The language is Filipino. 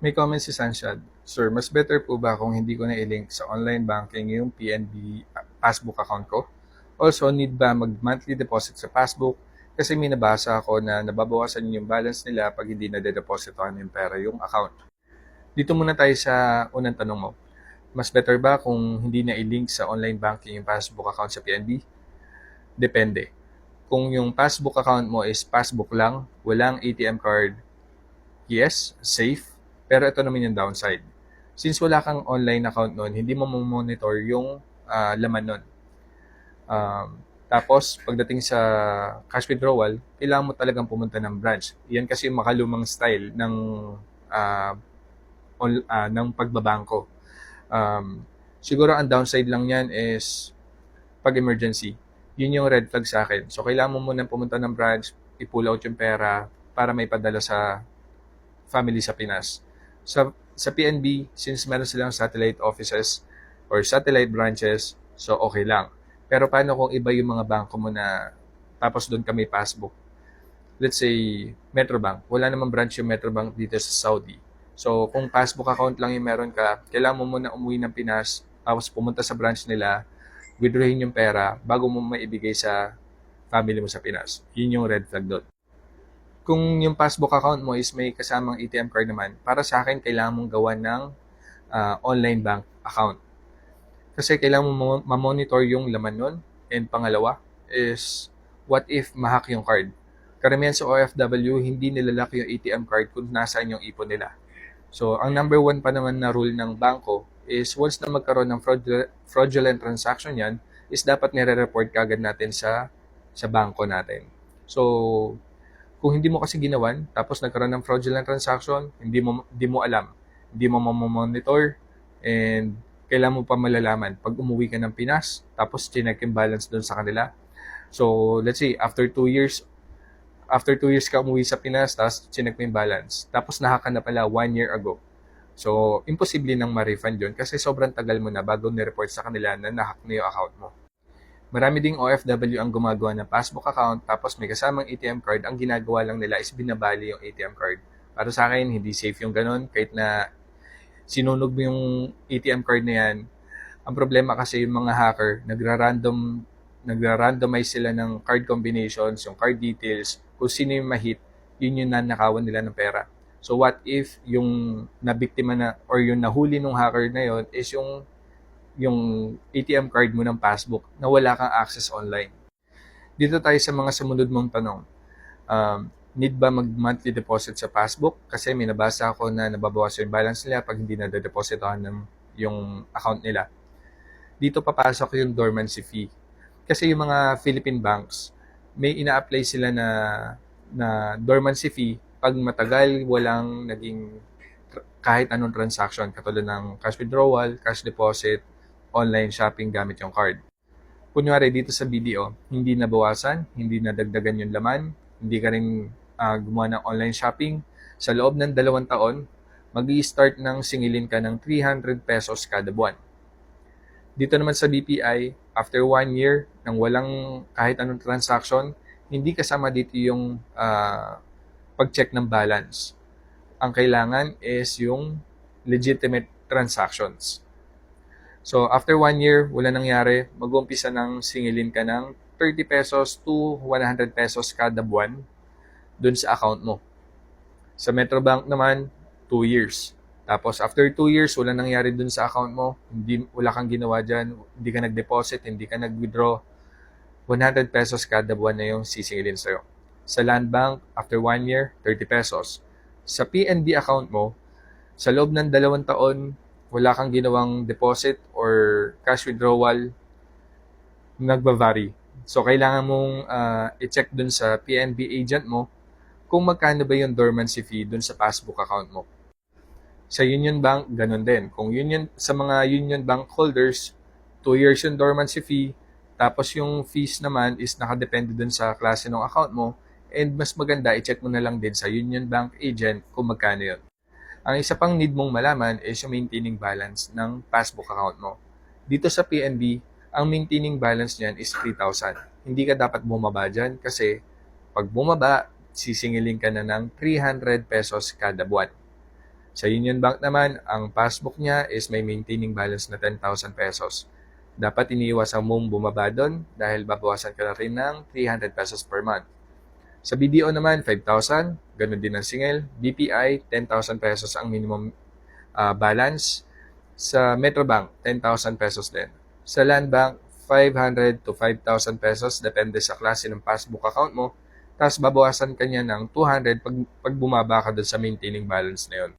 May comment si Sanshad, Sir, mas better po ba kung hindi ko na i-link sa online banking yung PNB passbook account ko? Also, need ba mag-monthly deposit sa passbook? Kasi may nabasa ako na nababawasan yung balance nila pag hindi na depositohan yung pera yung account. Dito muna tayo sa unang tanong mo. Mas better ba kung hindi na i-link sa online banking yung passbook account sa PNB? Depende. Kung yung passbook account mo is passbook lang, walang ATM card, yes, safe. Pero ito naman yung downside. Since wala kang online account nun, hindi mo monitor yung ah, laman nun. Um, tapos, pagdating sa cash withdrawal, kailangan mo talagang pumunta ng branch. Yan kasi yung makalumang style ng ah, on, ah, ng pagbabangko. Um, siguro ang downside lang yan is pag emergency. Yun yung red flag sa akin. So, kailangan mo muna pumunta ng branch, i-pull out yung pera para may padala sa family sa Pinas. Sa, sa PNB, since meron silang satellite offices or satellite branches, so okay lang. Pero paano kung iba yung mga bangko mo na tapos doon kami passbook? Let's say, Metrobank. Wala namang branch yung Metrobank dito sa Saudi. So, kung passbook account lang yung meron ka, kailangan mo muna umuwi ng Pinas, tapos pumunta sa branch nila, withdrawin yung pera bago mo maibigay sa family mo sa Pinas. Yun yung red flag doon. Kung yung passbook account mo is may kasamang ATM card naman, para sa akin, kailangan mong gawa ng ah, online bank account. Kasi kailangan mo ma- ma-monitor yung laman nun. And pangalawa is, what if mahack yung card? Karamihan sa OFW, hindi nilalak yung ATM card kung nasaan yung ipon nila. So, ang number one pa naman na rule ng bangko is once na magkaroon ng fraudulent, transaction yan, is dapat nire-report kagad natin sa sa bangko natin. So, kung hindi mo kasi ginawan, tapos nagkaroon ng fraudulent transaction, hindi mo hindi mo alam, hindi mo monitor and kailangan mo pa malalaman pag umuwi ka ng Pinas, tapos chinek yung balance doon sa kanila. So, let's say, after two years, after two years ka umuwi sa Pinas, tapos chinek mo yung balance. Tapos nahaka na pala one year ago. So, imposible nang ma-refund yun kasi sobrang tagal mo na bago ni-report sa kanila na nahack na yung account mo. Marami ding OFW ang gumagawa ng passbook account tapos may kasamang ATM card. Ang ginagawa lang nila is binabali yung ATM card. Para sa akin, hindi safe yung ganun. Kahit na sinunog mo yung ATM card na yan, ang problema kasi yung mga hacker, nagra-random nagra-randomize sila ng card combinations, yung card details, kung sino yung ma-hit, yun yung nanakawan nila ng pera. So what if yung nabiktima na or yung nahuli ng hacker na yon is yung yung ATM card mo ng passbook na wala kang access online. Dito tayo sa mga sumunod mong tanong. Um, need ba mag-monthly deposit sa passbook? Kasi may nabasa ako na nababawas yung balance nila pag hindi na depositohan ng yung account nila. Dito papasok yung dormancy fee. Kasi yung mga Philippine banks, may ina-apply sila na na dormancy fee pag matagal walang naging kahit anong transaction katulad ng cash withdrawal, cash deposit, online shopping gamit yung card. Kunyari dito sa BDO, hindi nabawasan, hindi nadagdagan yung laman, hindi ka rin ah, gumawa ng online shopping. Sa loob ng dalawang taon, mag start ng singilin ka ng 300 pesos kada buwan. Dito naman sa BPI, after one year, nang walang kahit anong transaction, hindi kasama dito yung ah, pag-check ng balance. Ang kailangan is yung legitimate transactions. So, after one year, wala nangyari, mag-umpisa ng singilin ka ng 30 pesos to 100 pesos kada buwan dun sa account mo. Sa Metrobank naman, 2 years. Tapos, after 2 years, wala nangyari dun sa account mo, hindi, wala kang ginawa dyan, hindi ka nag-deposit, hindi ka nag-withdraw, 100 pesos kada buwan na yung sisingilin sa'yo. Sa Land Bank, after 1 year, 30 pesos. Sa PNB account mo, sa loob ng dalawang taon, wala kang ginawang deposit or cash withdrawal, nagba-vary. So, kailangan mong ah, i-check dun sa PNB agent mo kung magkano ba yung dormancy fee dun sa passbook account mo. Sa Union Bank, ganun din. Kung union, sa mga Union Bank holders, 2 years yung dormancy fee, tapos yung fees naman is nakadepende dun sa klase ng account mo, and mas maganda, i-check mo na lang din sa Union Bank agent kung magkano yun. Ang isa pang need mong malaman is yung maintaining balance ng passbook account mo. Dito sa PNB, ang maintaining balance niyan is 3,000. Hindi ka dapat bumaba dyan kasi pag bumaba, sisingilin ka na ng 300 pesos kada buwan. Sa Union Bank naman, ang passbook niya is may maintaining balance na 10,000 pesos. Dapat iniiwasan mong bumaba doon dahil babawasan ka na rin ng 300 pesos per month. Sa BDO naman, 5,000. Ganun din ang singil. BPI, 10,000 pesos ang minimum ah, balance. Sa Metrobank, 10,000 pesos din. Sa Land Bank, 500 to 5,000 pesos depende sa klase ng passbook account mo. Tapos babawasan ka niya ng 200 pag, pag bumaba ka doon sa maintaining balance na yun.